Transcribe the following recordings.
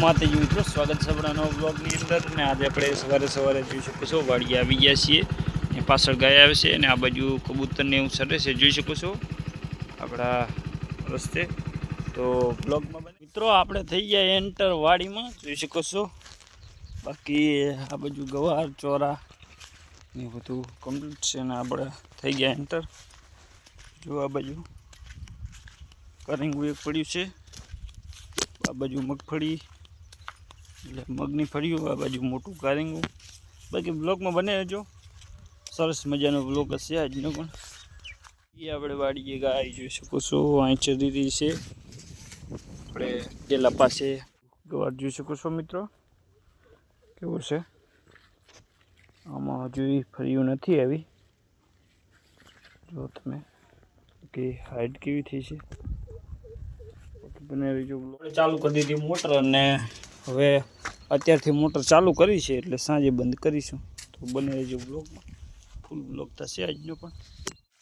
માતાજી મિત્રો સ્વાગત છે આપણા નવા બ્લોગની અંદર ને આજે આપણે સવારે સવારે જોઈ શકો છો વાડી આવી ગયા છીએ ને પાછળ ગાય આવે છે અને આ બાજુ કબૂતરને એવું સરે છે. જોઈ શકો છો આપણા રસ્તે. તો બ્લોગમાં મિત્રો, આપણે થઈ ગયા એન્ટર વાડીમાં. જોઈ શકો છો. બાકી આ બાજુ ગવાર, ચોરા ને એ બધું કમ્પ્લીટ છે ને આપણે થઈ ગયા એન્ટર જો આ બાજુ કરિંગું પડ્યું છે. આ બાજુ મગફળી એટલે મગની ફળીઓ આ બાજુ મોટું કારિંગું. બાકી બ્લોકમાં બને રહેજો. સરસ મજાનો બ્લોક હશે આજનો પણ. એ આપણે વાડીએ ગાય જોઈ શકો છો અહીં ચરી છે. આપણે પેલા પાસે ગવાર જોઈ શકો છો મિત્રો. કેવું છે? આમાં હજુ ઈ ફળીઓ નથી આવી. જો તમે કે હાઈટ કેવી થઈ છે. બને જો ચાલુ કરી દીધી મોટર અને હવે અત્યારથી મોટર ચાલુ કરી છે એટલે સાંજે બંધ કરીશું. તો બને રહેજો બ્લોગમાં. ફૂલ બ્લોગ થશે આજનો પણ.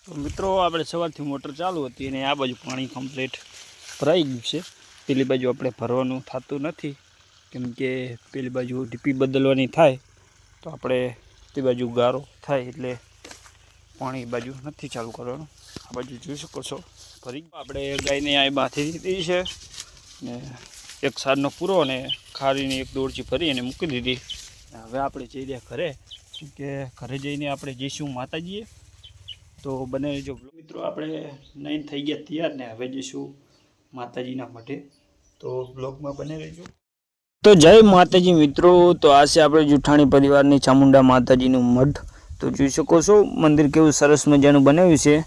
તો મિત્રો, આપણે સવારથી મોટર ચાલુ હતી અને આ બાજુ પાણી કમ્પ્લીટ ભરાઈ ગયું છે. પેલી બાજુ આપણે ભરવાનું થતું નથી. કેમ કે પેલી બાજુ ડીપી બદલવાની થાય. તો આપણે તે બાજુ ગારો થાય એટલે પાણી બાજુ નથી ચાલુ કરવાનું. આ બાજુ જોઈ શકો છો. ફરી આપણે ગાયને આ બાંધી દીધી છે. ને એક સારનો પૂરો અને ખારીની એક દોરચી ભરી અને મૂકી દીધી. હવે આપણે જઈ રહ્યા ઘરે. કે ઘરે જઈને આપણે જઈશું માતાજીએ. તો બને જો મિત્રો આપણે નહીં થઈ ગયા તૈયાર ને હવે જઈશું માતાજીના મઠે તો બ્લોગમાં બને રહેજો. તો જય માતાજી મિત્રો. તો આ છે આપણે જુઠાણી પરિવારની ચામુંડા માતાજીનું મઠ તો જોઈ શકો છો મંદિર કેવું સરસ મજાનું બનાવ્યું છે.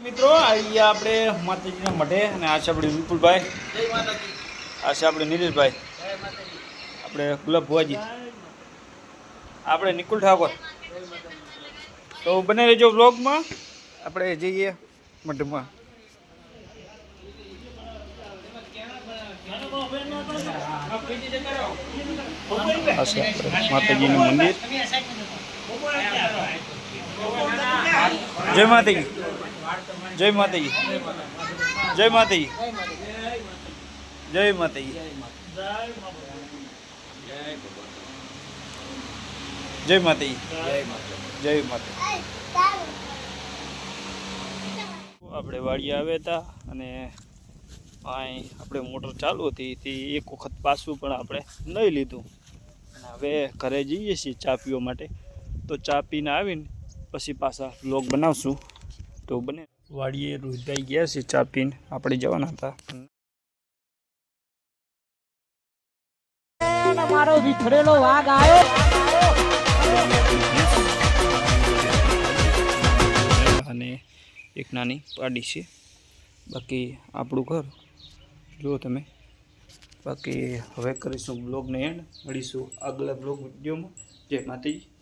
મિત્રો અહીંયા આપણે માતાજીના મઠે અને આ છે આપણે વિપુલભાઈ. આ છે આપણે નીલેશભાઈ. આપણે ગુલાબ ભુવાજી. આપણે નિકુલ ઠાકોર. તો બને રહેજો વ્લોગમાં. આપણે જઈએ મઢમાં. માતાજીનું મંદિર. જય માતાજી. જય માતાજી. જય માતાજી. જય માતાજી. જય માતાજી. જય માતા આપણે વાડી આવ્યા હતા અને અહીં આપણે મોટર ચાલુ હતી તે એક વખત પાછું પણ આપણે નહીં લીધું. અને હવે ઘરે જઈએ છીએ ચા પીવા માટે. તો ચા પીને આવીને પછી પાછા વ્લોગ બનાવશું. તો બને. વાડીએ રોહિતભાઈ ગયા છે ચા પીને. આપણે જવાના હતા. મારો વિખરેલો વાઘ આવ્યો. અને એક નાની પાડી છે. બાકી આપણું ઘર, જુઓ તમે. બાકી હવે કરીશું બ્લોગને એન્ડ મળીશું આગલા બ્લોગ વિડીયોમાં. જય માતાજી.